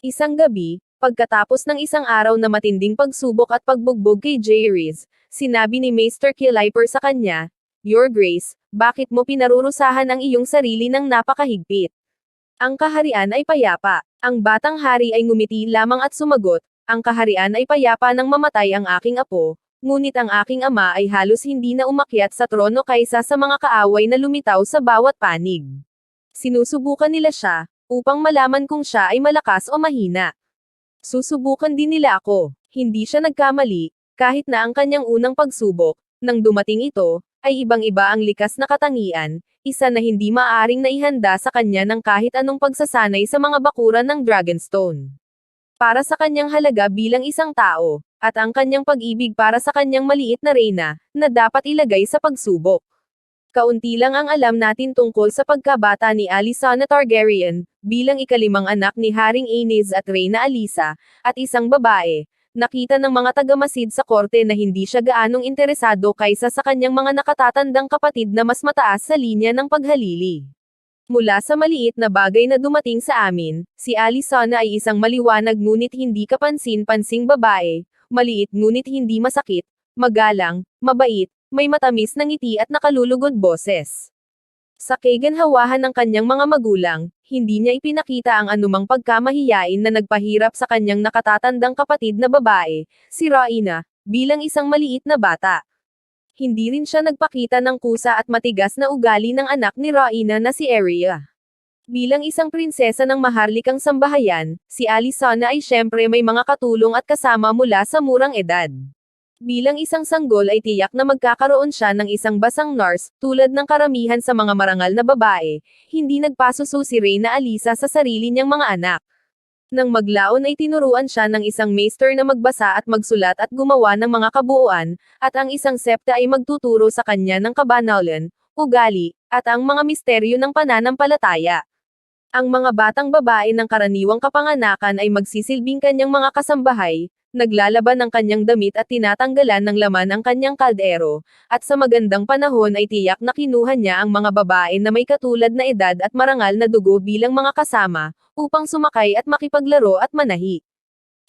Isang gabi, pagkatapos ng isang araw na matinding pagsubok at pagbugbog kay Jayriz, sinabi ni Maester Kiliper sa kanya, Your Grace, bakit mo pinarurusahan ang iyong sarili ng napakahigpit? Ang kaharian ay payapa. Ang batang hari ay ngumiti lamang at sumagot, ang kaharian ay payapa nang mamatay ang aking apo, ngunit ang aking ama ay halos hindi na umakyat sa trono kaysa sa mga kaaway na lumitaw sa bawat panig. Sinusubukan nila siya, upang malaman kung siya ay malakas o mahina. Susubukan din nila ako. Hindi siya nagkamali, kahit na ang kanyang unang pagsubok, nang dumating ito, ay ibang-iba ang likas na katangian, isa na hindi maaaring naihanda sa kanya ng kahit anong pagsasanay sa mga bakuran ng Dragonstone. Para sa kanyang halaga bilang isang tao, at ang kanyang pag-ibig para sa kanyang maliit na reyna, na dapat ilagay sa pagsubok. Kaunti lang ang alam natin tungkol sa pagkabata ni Alysanna Targaryen, bilang ikalimang anak ni Haring Aenys at Reyna Alyssa, at isang babae, nakita ng mga tagamasid sa korte na hindi siya gaanong interesado kaysa sa kanyang mga nakatatandang kapatid na mas mataas sa linya ng paghalili. Mula sa maliit na bagay na dumating sa amin, si Alysanna ay isang maliwanag ngunit hindi kapansin-pansing babae, maliit ngunit hindi masakit, magalang, mabait, may matamis na ngiti at nakalulugod boses. Sa kaganhawahan ng kanyang mga magulang, hindi niya ipinakita ang anumang pagkamahiyain na nagpahirap sa kanyang nakatatandang kapatid na babae, si Raina, bilang isang maliit na bata. Hindi rin siya nagpakita ng kusa at matigas na ugali ng anak ni Raina na si Arya. Bilang isang prinsesa ng maharlikang sambahayan, si Alysanna ay syempre may mga katulong at kasama mula sa murang edad. Bilang isang sanggol ay tiyak na magkakaroon siya ng isang basang nurse, tulad ng karamihan sa mga marangal na babae, hindi nagpasuso si Reyna Alisa sa sarili niyang mga anak. Nang maglaon ay tinuruan siya ng isang maester na magbasa at magsulat at gumawa ng mga kabuuan, at ang isang septa ay magtuturo sa kanya ng kabanalan, ugali, at ang mga misteryo ng pananampalataya. Ang mga batang babae ng karaniwang kapanganakan ay magsisilbing kanyang mga kasambahay, naglalaban ng kanyang damit at tinatanggalan ng laman ang kanyang kaldero, at sa magandang panahon ay tiyak na kinuha niya ang mga babae na may katulad na edad at marangal na dugo bilang mga kasama, upang sumakay at makipaglaro at manahi.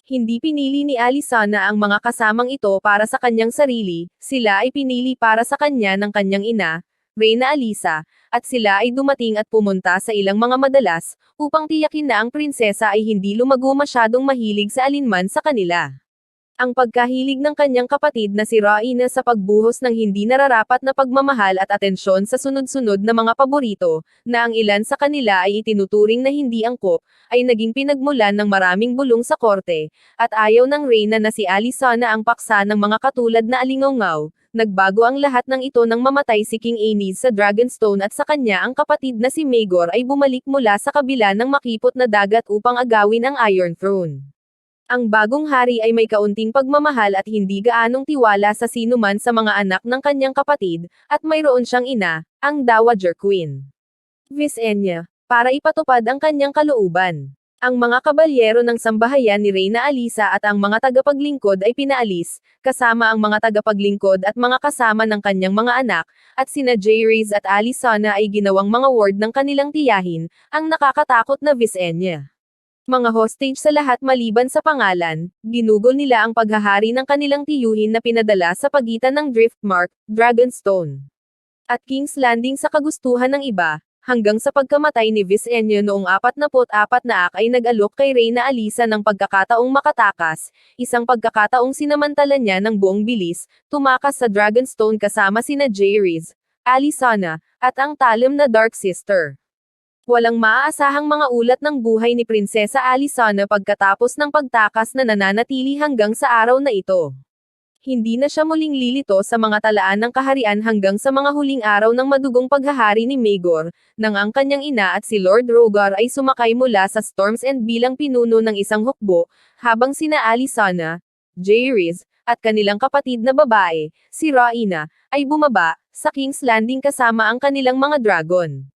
Hindi pinili ni Alysanna ang mga kasamang ito para sa kanyang sarili, sila ay pinili para sa kanya ng kanyang ina, Reyna Alisa, at sila ay dumating at pumunta sa ilang mga madalas, upang tiyakin na ang prinsesa ay hindi lumago masyadong mahilig sa alinman sa kanila. Ang pagkahilig ng kanyang kapatid na si Raina sa pagbuhos ng hindi nararapat na pagmamahal at atensyon sa sunod-sunod na mga paborito, na ang ilan sa kanila ay itinuturing na hindi angkop, ay naging pinagmulan ng maraming bulong sa korte, at ayaw ng Reyna na si Alysanna ang paksa ng mga katulad na alingaw nagbago ang lahat ng ito nang mamatay si King Aenys sa Dragonstone at sa kanya ang kapatid na si Maegor ay bumalik mula sa kabila ng makipot na dagat upang agawin ang Iron Throne. Ang bagong hari ay may kaunting pagmamahal at hindi gaanong tiwala sa sinuman sa mga anak ng kanyang kapatid, at mayroon siyang ina, ang Dowager Queen. Visenya, para ipatupad ang kanyang kalooban. Ang mga kabalyero ng sambahayan ni Reyna Alisa at ang mga tagapaglingkod ay pinaalis, kasama ang mga tagapaglingkod at mga kasama ng kanyang mga anak, at sina Jayriz at Alisana ay ginawang mga ward ng kanilang tiyahin, ang nakakatakot na Visenya. Mga hostage sa lahat maliban sa pangalan, ginugol nila ang paghahari ng kanilang tiyuhin na pinadala sa pagitan ng Driftmark, Dragonstone. At King's Landing sa kagustuhan ng iba, hanggang sa pagkamatay ni Visenya noong 44 na ak ay nag-alok kay Reyna Alisa ng pagkakataong makatakas, isang pagkakataong sinamantala niya ng buong bilis, tumakas sa Dragonstone kasama sina Jayriz, Alisana, at ang talim na Dark Sister. Walang maaasahang mga ulat ng buhay ni Prinsesa Alisana pagkatapos ng pagtakas na nananatili hanggang sa araw na ito hindi na siya muling lilito sa mga talaan ng kaharian hanggang sa mga huling araw ng madugong paghahari ni Maegor, nang ang kanyang ina at si Lord Rogar ay sumakay mula sa Storm's End bilang pinuno ng isang hukbo, habang sina Alysanna, Jayriz, at kanilang kapatid na babae, si Raina, ay bumaba, sa King's Landing kasama ang kanilang mga dragon.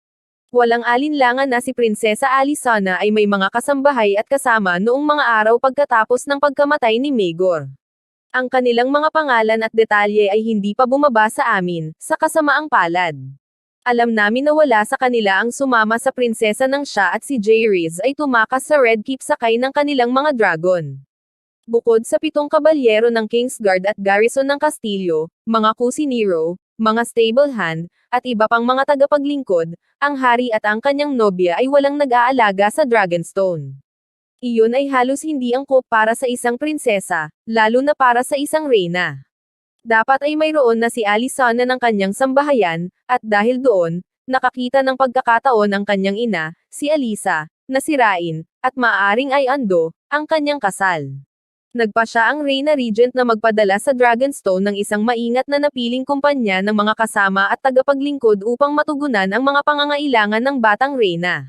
Walang alinlangan na si Prinsesa Alysanna ay may mga kasambahay at kasama noong mga araw pagkatapos ng pagkamatay ni Maegor. Ang kanilang mga pangalan at detalye ay hindi pa bumaba sa amin, sa kasamaang palad. Alam namin na wala sa kanila ang sumama sa prinsesa ng siya at si Jayriz ay tumakas sa Red Keep sakay ng kanilang mga dragon. Bukod sa pitong kabalyero ng Kingsguard at garrison ng Kastilyo, mga kusiniro, mga stable hand, at iba pang mga tagapaglingkod, ang hari at ang kanyang nobya ay walang nag-aalaga sa Dragonstone. Iyon ay halos hindi angkop para sa isang prinsesa, lalo na para sa isang reyna. Dapat ay mayroon na si Alisana ng kanyang sambahayan, at dahil doon, nakakita ng pagkakataon ang kanyang ina, si Alisa, na sirain, at maaring ay ando, ang kanyang kasal. Nagpa siya ang Reyna Regent na magpadala sa Dragonstone ng isang maingat na napiling kumpanya ng mga kasama at tagapaglingkod upang matugunan ang mga pangangailangan ng batang Reyna.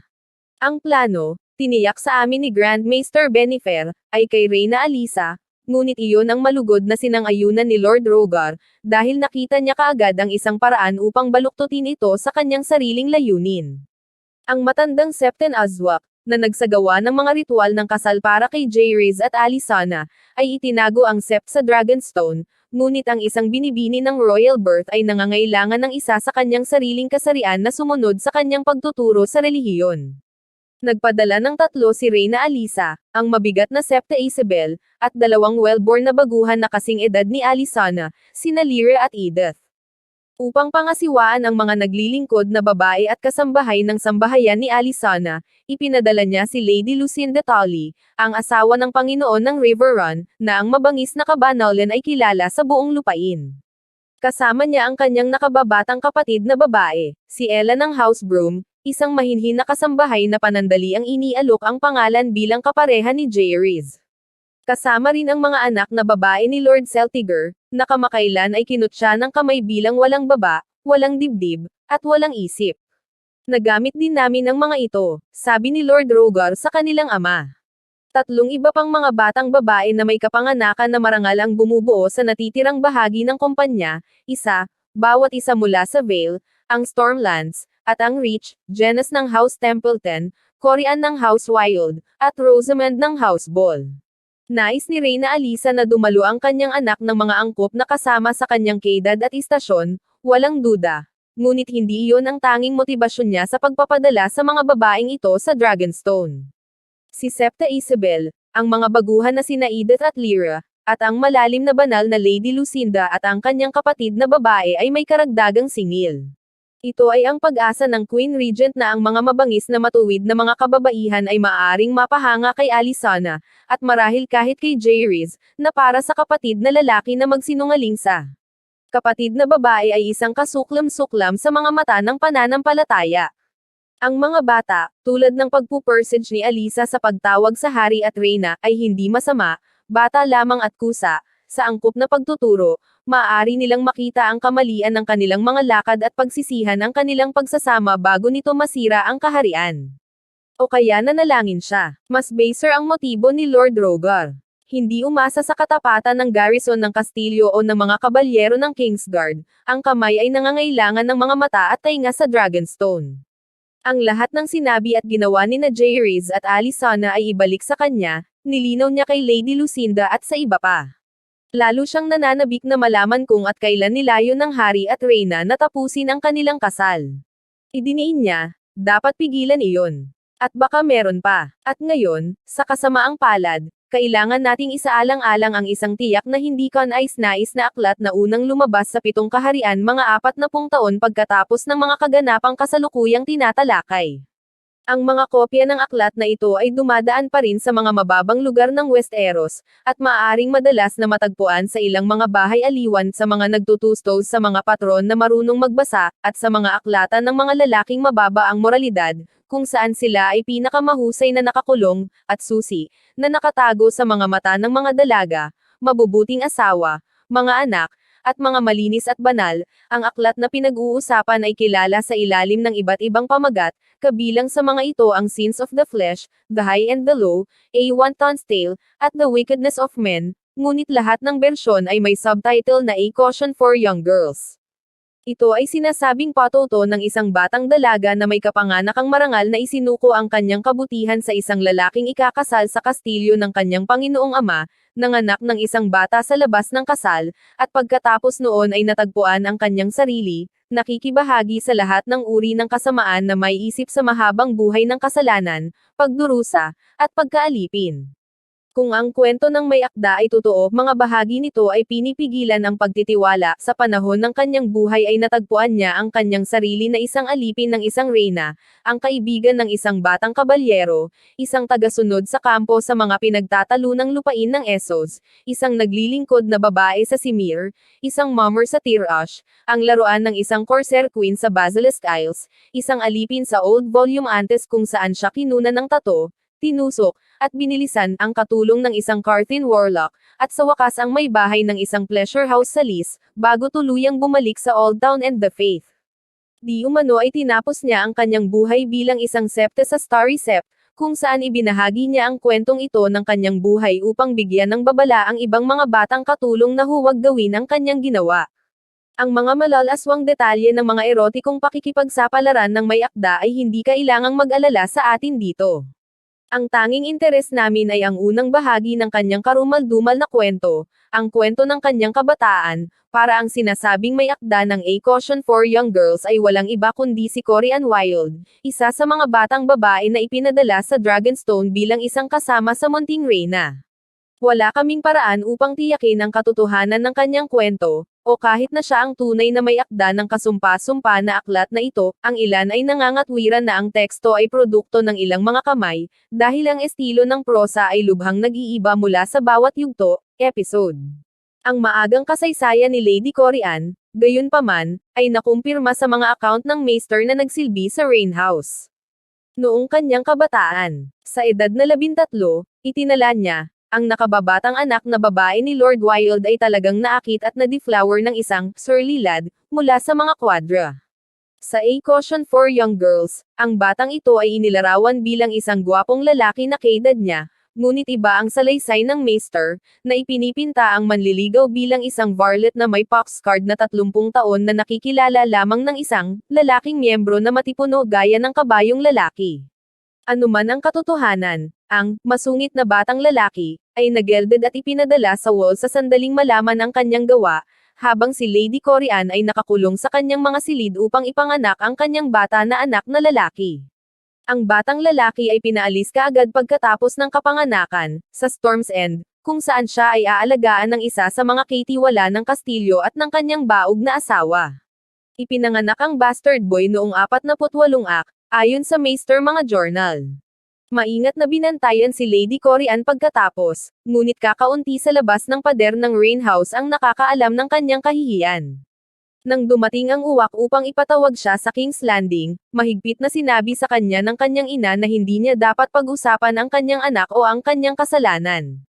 Ang plano, tiniyak sa amin ni Grand Maester Benifer, ay kay Reyna Alisa, ngunit iyon ang malugod na sinangayunan ni Lord Rogar, dahil nakita niya kaagad ang isang paraan upang baluktutin ito sa kanyang sariling layunin. Ang matandang Septen Azwak, na nagsagawa ng mga ritual ng kasal para kay Jayriz at Alisana, ay itinago ang sept sa Dragonstone, ngunit ang isang binibini ng royal birth ay nangangailangan ng isa sa kanyang sariling kasarian na sumunod sa kanyang pagtuturo sa relihiyon. Nagpadala ng tatlo si Reyna Alisa, ang mabigat na Septa Isabel, at dalawang well-born na baguhan na kasing edad ni Alisana, sina Lyra at Edith. Upang pangasiwaan ang mga naglilingkod na babae at kasambahay ng sambahayan ni Alisana, ipinadala niya si Lady Lucinda Tully, ang asawa ng Panginoon ng River Run, na ang mabangis na kabanalan ay kilala sa buong lupain. Kasama niya ang kanyang nakababatang kapatid na babae, si Ella ng House Broom, isang mahinhin na kasambahay na panandali ang inialok ang pangalan bilang kapareha ni Jayriz. Kasama rin ang mga anak na babae ni Lord Celtiger, na kamakailan ay kinutya ng kamay bilang walang baba, walang dibdib, at walang isip. Nagamit din namin ang mga ito, sabi ni Lord Rogar sa kanilang ama. Tatlong iba pang mga batang babae na may kapanganakan na marangal ang bumubuo sa natitirang bahagi ng kumpanya, isa, bawat isa mula sa Vale, ang Stormlands, at ang Reach, Janus ng House Templeton, Corian ng House Wild, at Rosamond ng House Ball. Nais ni Reyna Alisa na dumalo ang kanyang anak ng mga angkop na kasama sa kanyang kaedad at istasyon, walang duda. Ngunit hindi iyon ang tanging motibasyon niya sa pagpapadala sa mga babaeng ito sa Dragonstone. Si Septa Isabel, ang mga baguhan na sina Edith at Lyra, at ang malalim na banal na Lady Lucinda at ang kanyang kapatid na babae ay may karagdagang singil. Ito ay ang pag-asa ng Queen Regent na ang mga mabangis na matuwid na mga kababaihan ay maaaring mapahanga kay Alisana, at marahil kahit kay Jayriz, na para sa kapatid na lalaki na magsinungaling sa kapatid na babae ay isang kasuklam-suklam sa mga mata ng pananampalataya. Ang mga bata, tulad ng pagpupersage ni Alisa sa pagtawag sa hari at reyna, ay hindi masama, bata lamang at kusa, sa angkop na pagtuturo, maaari nilang makita ang kamalian ng kanilang mga lakad at pagsisihan ang kanilang pagsasama bago nito masira ang kaharian. O kaya nanalangin siya. Mas baser ang motibo ni Lord Rogar. Hindi umasa sa katapatan ng garrison ng Kastilyo o ng mga kabalyero ng Kingsguard, ang kamay ay nangangailangan ng mga mata at tainga sa Dragonstone. Ang lahat ng sinabi at ginawa ni na Jayriz at Alisana ay ibalik sa kanya, nilinaw niya kay Lady Lucinda at sa iba pa. Lalo siyang nananabik na malaman kung at kailan nilayo ng hari at reyna na tapusin ang kanilang kasal. Idiniin niya, dapat pigilan iyon. At baka meron pa. At ngayon, sa kasamaang palad, kailangan nating isaalang-alang ang isang tiyak na hindi kanais-nais na aklat na unang lumabas sa pitong kaharian mga apat na pung taon pagkatapos ng mga kaganapang kasalukuyang tinatalakay. Ang mga kopya ng aklat na ito ay dumadaan pa rin sa mga mababang lugar ng Westeros, at maaaring madalas na matagpuan sa ilang mga bahay aliwan sa mga nagtutustos sa mga patron na marunong magbasa, at sa mga aklatan ng mga lalaking mababa ang moralidad, kung saan sila ay pinakamahusay na nakakulong, at susi, na nakatago sa mga mata ng mga dalaga, mabubuting asawa, mga anak, at mga malinis at banal, ang aklat na pinag-uusapan ay kilala sa ilalim ng iba't ibang pamagat, kabilang sa mga ito ang Sins of the Flesh, The High and the Low, A One Ton's Tale, at The Wickedness of Men, ngunit lahat ng bersyon ay may subtitle na A Caution for Young Girls. Ito ay sinasabing patoto ng isang batang dalaga na may kapanganakang marangal na isinuko ang kanyang kabutihan sa isang lalaking ikakasal sa kastilyo ng kanyang Panginoong Ama, nanganak ng isang bata sa labas ng kasal, at pagkatapos noon ay natagpuan ang kanyang sarili, nakikibahagi sa lahat ng uri ng kasamaan na may isip sa mahabang buhay ng kasalanan, pagdurusa, at pagkaalipin. Kung ang kwento ng may akda ay totoo, mga bahagi nito ay pinipigilan ang pagtitiwala. Sa panahon ng kanyang buhay ay natagpuan niya ang kanyang sarili na isang alipin ng isang reyna, ang kaibigan ng isang batang kabalyero, isang tagasunod sa kampo sa mga pinagtatalunang lupain ng Essos, isang naglilingkod na babae sa Simir, isang mummer sa Tirash, ang laruan ng isang corsair queen sa Basilisk Isles, isang alipin sa Old Volume Antes kung saan siya kinunan ng tato, tinusok, at binilisan ang katulong ng isang Carthian warlock, at sa wakas ang may bahay ng isang pleasure house sa Lis, bago tuluyang bumalik sa Old Town and the Faith. Di umano ay tinapos niya ang kanyang buhay bilang isang septe sa Starry Sept, kung saan ibinahagi niya ang kwentong ito ng kanyang buhay upang bigyan ng babala ang ibang mga batang katulong na huwag gawin ang kanyang ginawa. Ang mga malalaswang detalye ng mga erotikong pakikipagsapalaran ng may akda ay hindi kailangang mag-alala sa atin dito. Ang tanging interes namin ay ang unang bahagi ng kanyang karumal-dumal na kwento, ang kwento ng kanyang kabataan, para ang sinasabing may akda ng A Caution for Young Girls ay walang iba kundi si Corian Wild, isa sa mga batang babae na ipinadala sa Dragonstone bilang isang kasama sa Munting Reyna. Wala kaming paraan upang tiyakin ang katotohanan ng kanyang kwento, o kahit na siya ang tunay na may akda ng kasumpa-sumpa na aklat na ito, ang ilan ay nangangatwiran na ang teksto ay produkto ng ilang mga kamay, dahil ang estilo ng prosa ay lubhang nag-iiba mula sa bawat yugto, episode. Ang maagang kasaysayan ni Lady Corian, gayunpaman, ay nakumpirma sa mga account ng Maester na nagsilbi sa Rain House. Noong kanyang kabataan, sa edad na labintatlo, itinala niya, ang nakababatang anak na babae ni Lord Wild ay talagang naakit at na-deflower ng isang surly lad mula sa mga kwadra. Sa A Caution for Young Girls, ang batang ito ay inilarawan bilang isang gwapong lalaki na kaedad niya, ngunit iba ang salaysay ng maester, na ipinipinta ang manliligaw bilang isang varlet na may poxcard na 30 taon na nakikilala lamang ng isang lalaking miyembro na matipuno gaya ng kabayong lalaki. Anuman ang katotohanan, ang masungit na batang lalaki ay nagelded at ipinadala sa wall sa sandaling malaman ang kanyang gawa, habang si Lady Corian ay nakakulong sa kanyang mga silid upang ipanganak ang kanyang bata na anak na lalaki. Ang batang lalaki ay pinaalis kaagad pagkatapos ng kapanganakan, sa Storm's End, kung saan siya ay aalagaan ng isa sa mga katiwala ng kastilyo at ng kanyang baog na asawa. Ipinanganak ang bastard boy noong 48 ak, ayon sa Maester mga journal. Maingat na binantayan si Lady Corian pagkatapos, ngunit kakaunti sa labas ng pader ng Rain House ang nakakaalam ng kanyang kahihiyan. Nang dumating ang uwak upang ipatawag siya sa King's Landing, mahigpit na sinabi sa kanya ng kanyang ina na hindi niya dapat pag-usapan ang kanyang anak o ang kanyang kasalanan.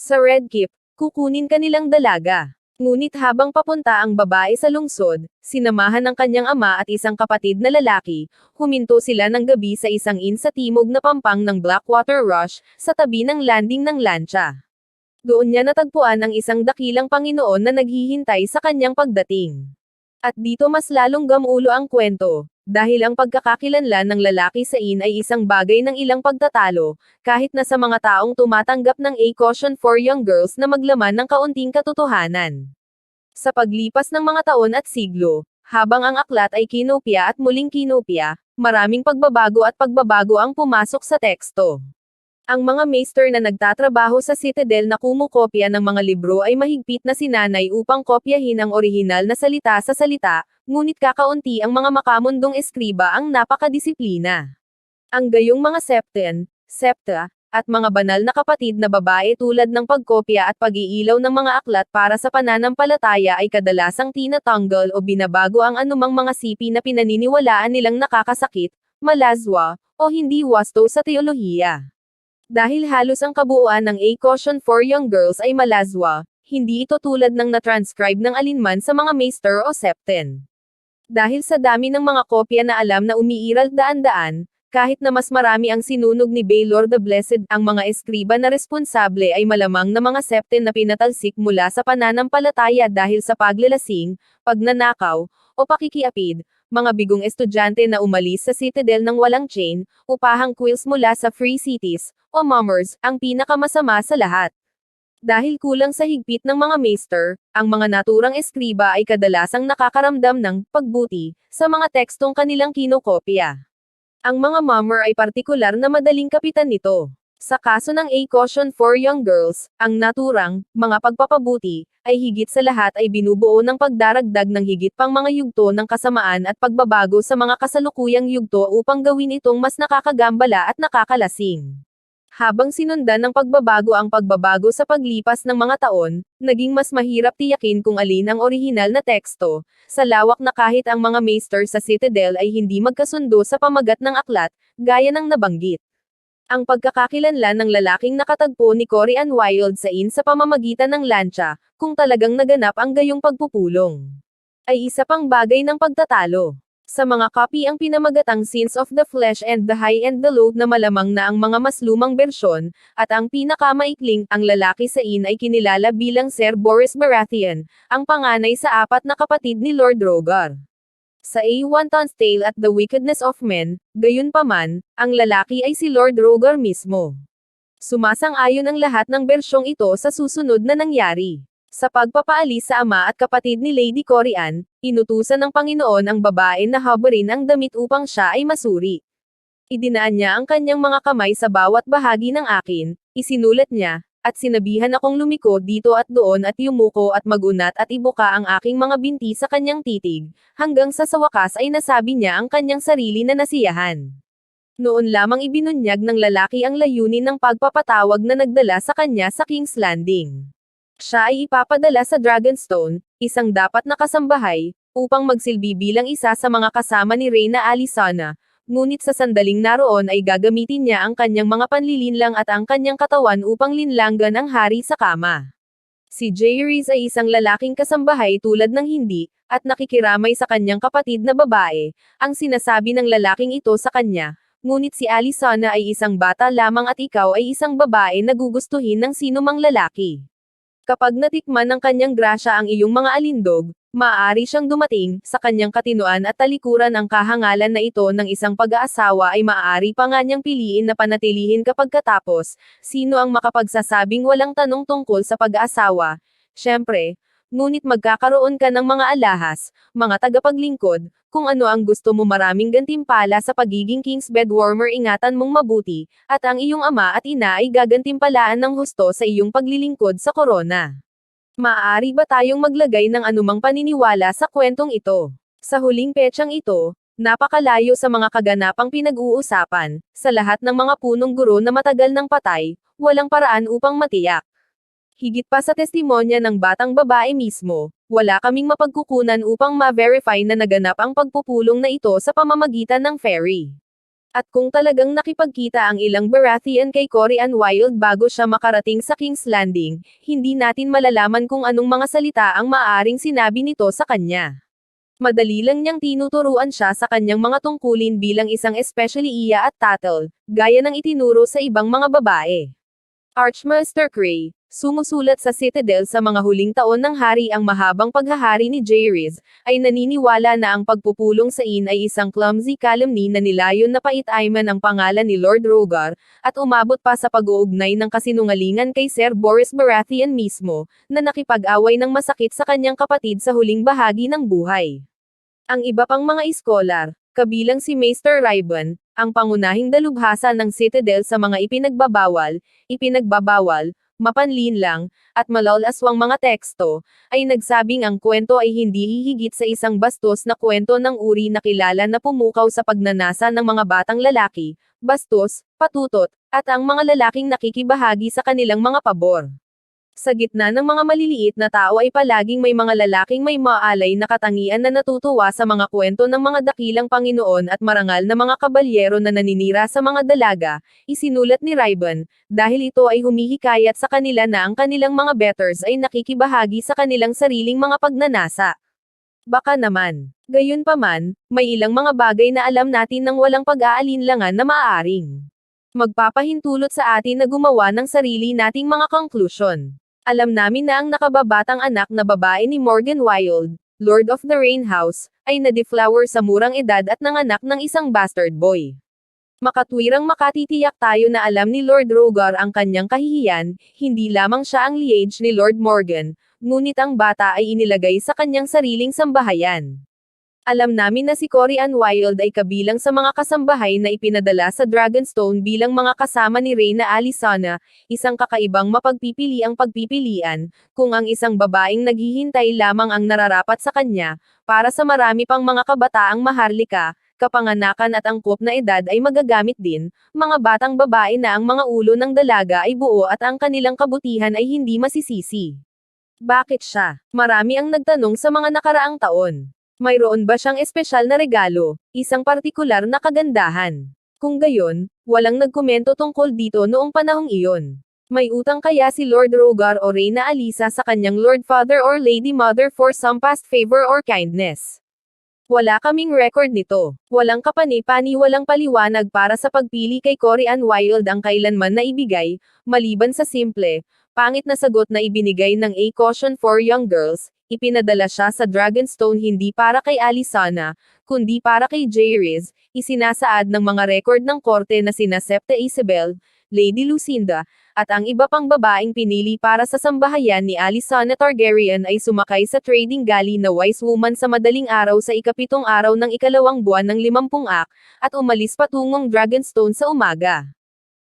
Sa Red Keep, kukunin ka nilang dalaga. Ngunit habang papunta ang babae sa lungsod, sinamahan ng kanyang ama at isang kapatid na lalaki, huminto sila ng gabi sa isang inn sa timog na pampang ng Blackwater Rush, sa tabi ng landing ng lancha. Doon niya natagpuan ang isang dakilang Panginoon na naghihintay sa kanyang pagdating. At dito mas lalong gamulo ang kwento, dahil ang pagkakakilanlan ng lalaki sa in ay isang bagay ng ilang pagtatalo, kahit na sa mga taong tumatanggap ng A Caution for Young Girls na maglaman ng kaunting katotohanan. Sa paglipas ng mga taon at siglo, habang ang aklat ay kinopya at muling kinopya, maraming pagbabago at pagbabago ang pumasok sa teksto. Ang mga maester na nagtatrabaho sa Citadel na kumukopya ng mga libro ay mahigpit na sinanay upang kopyahin ang orihinal na salita sa salita, ngunit kakaunti ang mga makamundong eskriba ang napakadisiplina. Ang gayong mga septen, septa, at mga banal na kapatid na babae tulad ng pagkopya at pag-iilaw ng mga aklat para sa pananampalataya ay kadalasang tinatanggal o binabago ang anumang mga sipi na pinaniniwalaan nilang nakakasakit, malazwa, o hindi wasto sa teolohiya. Dahil halos ang kabuuan ng A Caution for Young Girls ay malazwa, hindi ito tulad ng na-transcribe ng alinman sa mga maester o septen. Dahil sa dami ng mga kopya na alam na umiiral daan-daan, Kahit na mas marami ang sinunog ni Baylor the Blessed, ang mga eskriba na responsable ay malamang na mga septen na pinatalsik mula sa pananampalataya dahil sa paglalasing, pagnanakaw, o pakikiapid, mga bigong estudyante na umalis sa citadel ng walang chain, upahang quills mula sa free cities, o mummers, ang pinakamasama sa lahat. Dahil kulang sa higpit ng mga maester, ang mga naturang eskriba ay kadalasang nakakaramdam ng pagbuti sa mga tekstong kanilang kinokopya. Ang mga mummer ay partikular na madaling kapitan nito. Sa kaso ng A Caution for Young Girls, ang naturang, mga pagpapabuti, ay higit sa lahat ay binubuo ng pagdaragdag ng higit pang mga yugto ng kasamaan at pagbabago sa mga kasalukuyang yugto upang gawin itong mas nakakagambala at nakakalasing. Habang sinundan ng pagbabago ang pagbabago sa paglipas ng mga taon, naging mas mahirap tiyakin kung alin ang orihinal na teksto, sa lawak na kahit ang mga maester sa Citadel ay hindi magkasundo sa pamagat ng aklat, gaya ng nabanggit. Ang pagkakakilanlan ng lalaking nakatagpo ni Cory Ann Wilde sa in sa pamamagitan ng lansya, kung talagang naganap ang gayong pagpupulong, ay isa pang bagay ng pagtatalo. Sa mga copy ang pinamagatang Sins of the Flesh and the High and the Low na malamang na ang mga mas lumang bersyon, at ang pinakamaikling, ang lalaki sa in ay kinilala bilang Sir Boris Baratheon, ang panganay sa apat na kapatid ni Lord Rogar. Sa A. Wanton's Tale at the Wickedness of Men, gayunpaman, ang lalaki ay si Lord Rogar mismo. Sumasang-ayon ang lahat ng bersyong ito sa susunod na nangyari. Sa pagpapaalis sa ama at kapatid ni Lady Corian, inutusan ng Panginoon ang babae na habarin ang damit upang siya ay masuri. Idinaan niya ang kanyang mga kamay sa bawat bahagi ng akin, isinulat niya, at sinabihan akong lumiko dito at doon at yumuko at magunat at ibuka ang aking mga binti sa kanyang titig, hanggang sa sa wakas ay nasabi niya ang kanyang sarili na nasiyahan. Noon lamang ibinunyag ng lalaki ang layunin ng pagpapatawag na nagdala sa kanya sa King's Landing. Siya ay ipapadala sa Dragonstone, isang dapat na kasambahay, upang magsilbi bilang isa sa mga kasama ni Reyna Alisana, ngunit sa sandaling naroon ay gagamitin niya ang kanyang mga panlilinlang at ang kanyang katawan upang linlanggan ang hari sa kama. Si Jayris ay isang lalaking kasambahay tulad ng hindi, at nakikiramay sa kanyang kapatid na babae, ang sinasabi ng lalaking ito sa kanya, ngunit si Alisana ay isang bata lamang at ikaw ay isang babae na gugustuhin ng sinumang lalaki. Kapag natikman ng kanyang grasya ang iyong mga alindog, maaari siyang dumating, sa kanyang katinuan at talikuran ang kahangalan na ito ng isang pag-aasawa ay maaari pa nga niyang piliin na panatilihin kapag katapos, sino ang makapagsasabing walang tanong tungkol sa pag-aasawa, syempre, ngunit magkakaroon ka ng mga alahas, mga tagapaglingkod, kung ano ang gusto mo maraming gantimpala sa pagiging king's bedwarmer ingatan mong mabuti, at ang iyong ama at ina ay gagantimpalaan ng husto sa iyong paglilingkod sa korona. Maaari ba tayong maglagay ng anumang paniniwala sa kwentong ito? Sa huling petsang ito, napakalayo sa mga kaganapang pinag-uusapan, sa lahat ng mga punong guro na matagal ng patay, walang paraan upang matiyak. Higit pa sa testimonya ng batang babae mismo, wala kaming mapagkukunan upang ma-verify na naganap ang pagpupulong na ito sa pamamagitan ng ferry. At kung talagang nakipagkita ang ilang Baratheon kay Cory Ann Wilde bago siya makarating sa King's Landing, hindi natin malalaman kung anong mga salita ang maaaring sinabi nito sa kanya. Madali lang niyang tinuturuan siya sa kanyang mga tungkulin bilang isang especially iya at tattle, gaya ng itinuro sa ibang mga babae. Archmaster Cray, sumusulat sa Citadel sa mga huling taon ng hari ang mahabang paghahari ni Jayriz, ay naniniwala na ang pagpupulong sa in ay isang clumsy calumny na nilayon na paitayman ang pangalan ni Lord Rogar, at umabot pa sa pag-uugnay ng kasinungalingan kay Sir Boris Baratheon mismo, na nakipag-away ng masakit sa kanyang kapatid sa huling bahagi ng buhay. Ang iba pang mga iskolar, kabilang si Maester Ribbon, ang pangunahing dalubhasa ng Citadel sa mga ipinagbabawal, ipinagbabawal, mapanlinlang, at malalaswang mga teksto, ay nagsabing ang kwento ay hindi hihigit sa isang bastos na kwento ng uri na kilala na pumukaw sa pagnanasa ng mga batang lalaki, bastos, patutot, at ang mga lalaking nakikibahagi sa kanilang mga pabor. Sa gitna ng mga maliliit na tao ay palaging may mga lalaking may maalay na katangian na natutuwa sa mga kwento ng mga dakilang Panginoon at marangal na mga kabalyero na naninira sa mga dalaga, isinulat ni Ribbon, dahil ito ay humihikayat sa kanila na ang kanilang mga betters ay nakikibahagi sa kanilang sariling mga pagnanasa. Baka naman. Gayunpaman, may ilang mga bagay na alam natin nang walang pag-aalinlangan na maaaring magpapahintulot sa atin na gumawa ng sarili nating mga conclusion. Alam namin na ang nakababatang anak na babae ni Morgan Wild, Lord of the Rain House, ay na-deflower sa murang edad at nanganak ng isang bastard boy. Makatwirang makatitiyak tayo na alam ni Lord Rogar ang kanyang kahihiyan, hindi lamang siya ang liege ni Lord Morgan, ngunit ang bata ay inilagay sa kanyang sariling sambahayan. Alam namin na si Cory Wild ay kabilang sa mga kasambahay na ipinadala sa Dragonstone bilang mga kasama ni Reyna Alisana, isang kakaibang mapagpipili ang pagpipilian, kung ang isang babaeng naghihintay lamang ang nararapat sa kanya, para sa marami pang mga kabataang maharlika, kapanganakan at angkop na edad ay magagamit din, mga batang babae na ang mga ulo ng dalaga ay buo at ang kanilang kabutihan ay hindi masisisi. Bakit siya? Marami ang nagtanong sa mga nakaraang taon. Mayroon ba siyang espesyal na regalo, isang partikular na kagandahan? Kung gayon, walang nagkomento tungkol dito noong panahong iyon. May utang kaya si Lord Rogar o Reyna Alisa sa kanyang Lord Father or Lady Mother for some past favor or kindness? Wala kaming record nito. Walang kapani-pani walang paliwanag para sa pagpili kay Cory Ann Wild ang kailanman na ibigay, maliban sa simple, pangit na sagot na ibinigay ng A Caution for Young Girls, ipinadala siya sa Dragonstone hindi para kay Alisana, kundi para kay Jayriz, isinasaad ng mga record ng korte na sina Septa Isabel, Lady Lucinda, at ang iba pang babaeng pinili para sa sambahayan ni Alisana Targaryen ay sumakay sa trading galley na wise woman sa madaling araw sa ikapitong araw ng ikalawang buwan ng limampung ak, at umalis patungong Dragonstone sa umaga.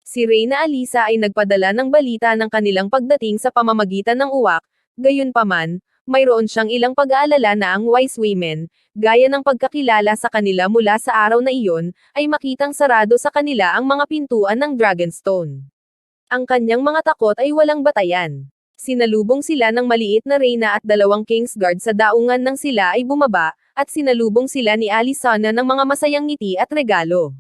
Si Reyna Alisa ay nagpadala ng balita ng kanilang pagdating sa pamamagitan ng uwak, gayunpaman, mayroon siyang ilang pag-aalala na ang wise women, gaya ng pagkakilala sa kanila mula sa araw na iyon, ay makitang sarado sa kanila ang mga pintuan ng Dragonstone. Ang kanyang mga takot ay walang batayan. Sinalubong sila ng maliit na reyna at dalawang Kingsguard sa daungan nang sila ay bumaba, at sinalubong sila ni Alisana ng mga masayang ngiti at regalo.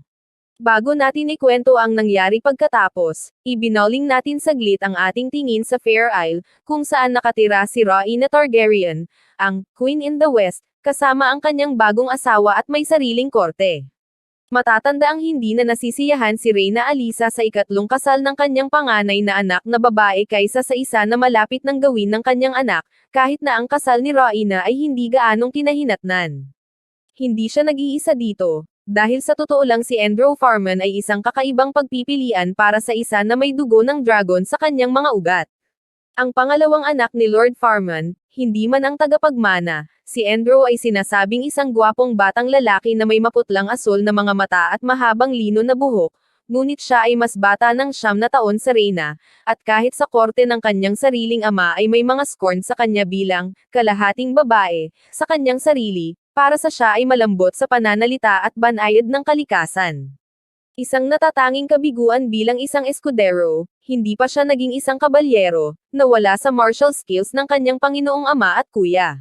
Bago natin ikwento ang nangyari pagkatapos, ibinoling natin saglit ang ating tingin sa Fair Isle, kung saan nakatira si Rhaena Targaryen, ang Queen in the West, kasama ang kanyang bagong asawa at may sariling korte. Matatanda ang hindi na nasisiyahan si Reyna Alisa sa ikatlong kasal ng kanyang panganay na anak na babae kaysa sa isa na malapit ng gawin ng kanyang anak, kahit na ang kasal ni Rhaena ay hindi gaanong kinahinatnan. Hindi siya nag-iisa dito, dahil sa totoo lang si Andrew Farman ay isang kakaibang pagpipilian para sa isa na may dugo ng dragon sa kanyang mga ugat. Ang pangalawang anak ni Lord Farman, hindi man ang tagapagmana, si Andrew ay sinasabing isang gwapong batang lalaki na may maputlang asol na mga mata at mahabang lino na buhok, ngunit siya ay mas bata ng siyam na taon sa Reyna, at kahit sa korte ng kanyang sariling ama ay may mga scorn sa kanya bilang, kalahating babae, sa kanyang sarili, para sa siya ay malambot sa pananalita at banayad ng kalikasan. Isang natatanging kabiguan bilang isang eskudero, hindi pa siya naging isang kabalyero, na wala sa martial skills ng kanyang Panginoong ama at kuya.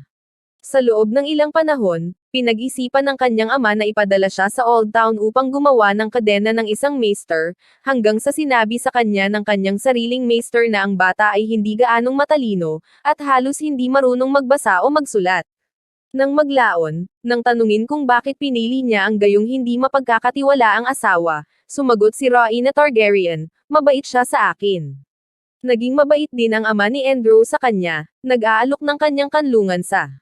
Sa loob ng ilang panahon, pinag-isipan ng kanyang ama na ipadala siya sa Old Town upang gumawa ng kadena ng isang maester, hanggang sa sinabi sa kanya ng kanyang sariling maester na ang bata ay hindi gaanong matalino, at halos hindi marunong magbasa o magsulat. Nang maglaon, nang tanungin kung bakit pinili niya ang gayong hindi mapagkakatiwala ang asawa, sumagot si Rhaena Targaryen, mabait siya sa akin. Naging mabait din ang ama ni Andrew sa kanya, nag-aalok ng kanyang kanlungan sa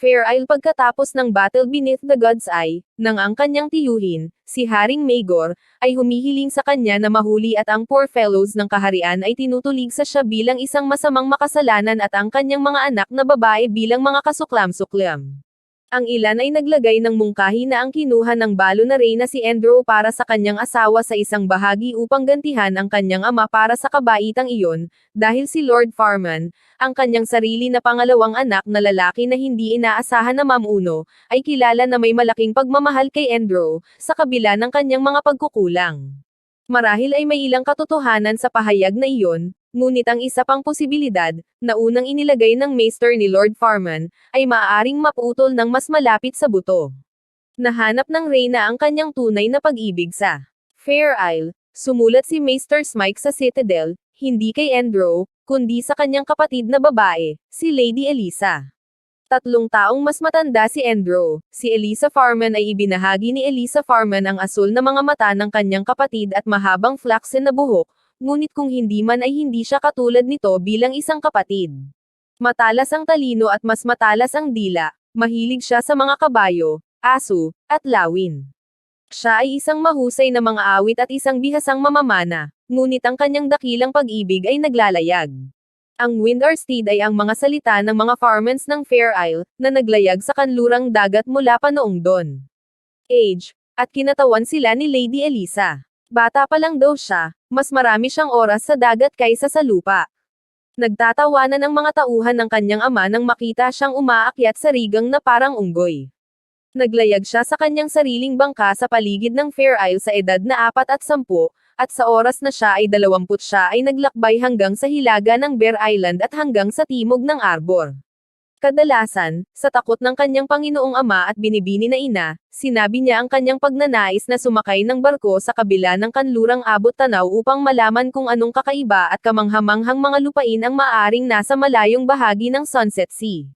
Fair Isle pagkatapos ng Battle Beneath the God's Eye, nang ang kanyang tiyuhin, si Haring Maegor, ay humihiling sa kanya na mahuli at ang poor fellows ng kaharian ay tinutulig sa siya bilang isang masamang makasalanan at ang kanyang mga anak na babae bilang mga kasuklam-suklam. Ang ilan ay naglagay ng mungkahi na ang kinuha ng balo na reyna si Andrew para sa kanyang asawa sa isang bahagi upang gantihan ang kanyang ama para sa kabaitang iyon, dahil si Lord Farman, ang kanyang sarili na pangalawang anak na lalaki na hindi inaasahan na mamuno, ay kilala na may malaking pagmamahal kay Andrew, sa kabila ng kanyang mga pagkukulang. Marahil ay may ilang katotohanan sa pahayag na iyon, Ngunit ang isa pang posibilidad, na unang inilagay ng maester ni Lord Farman, ay maaaring maputol ng mas malapit sa buto. Nahanap ng Reyna ang kanyang tunay na pag-ibig sa Fair Isle, sumulat si Maester Smike sa Citadel, hindi kay Andrew, kundi sa kanyang kapatid na babae, si Lady Elisa. Tatlong taong mas matanda si Endro. Si Elisa Farman ay ibinahagi ni Elisa Farman ang asul na mga mata ng kanyang kapatid at mahabang flaxen na buhok, ngunit kung hindi man ay hindi siya katulad nito bilang isang kapatid. Matalas ang talino at mas matalas ang dila, mahilig siya sa mga kabayo, aso, at lawin. Siya ay isang mahusay na mga awit at isang bihasang mamamana, ngunit ang kanyang dakilang pag-ibig ay naglalayag. Ang wind or steed ay ang mga salita ng mga farmans ng Fair Isle, na naglayag sa kanlurang dagat mula pa noong doon. Age, at kinatawan sila ni Lady Elisa. Bata pa lang daw siya, mas marami siyang oras sa dagat kaysa sa lupa. Nagtatawanan ang mga tauhan ng kanyang ama nang makita siyang umaakyat sa rigang na parang unggoy. Naglayag siya sa kanyang sariling bangka sa paligid ng Fair Isle sa edad na apat at sampu, at sa oras na siya ay dalawamput siya ay naglakbay hanggang sa hilaga ng Bear Island at hanggang sa timog ng Arbor. Kadalasan, sa takot ng kanyang Panginoong Ama at binibini na ina, sinabi niya ang kanyang pagnanais na sumakay ng barko sa kabila ng kanlurang abot tanaw upang malaman kung anong kakaiba at kamanghamanghang mga lupain ang maaring nasa malayong bahagi ng Sunset Sea.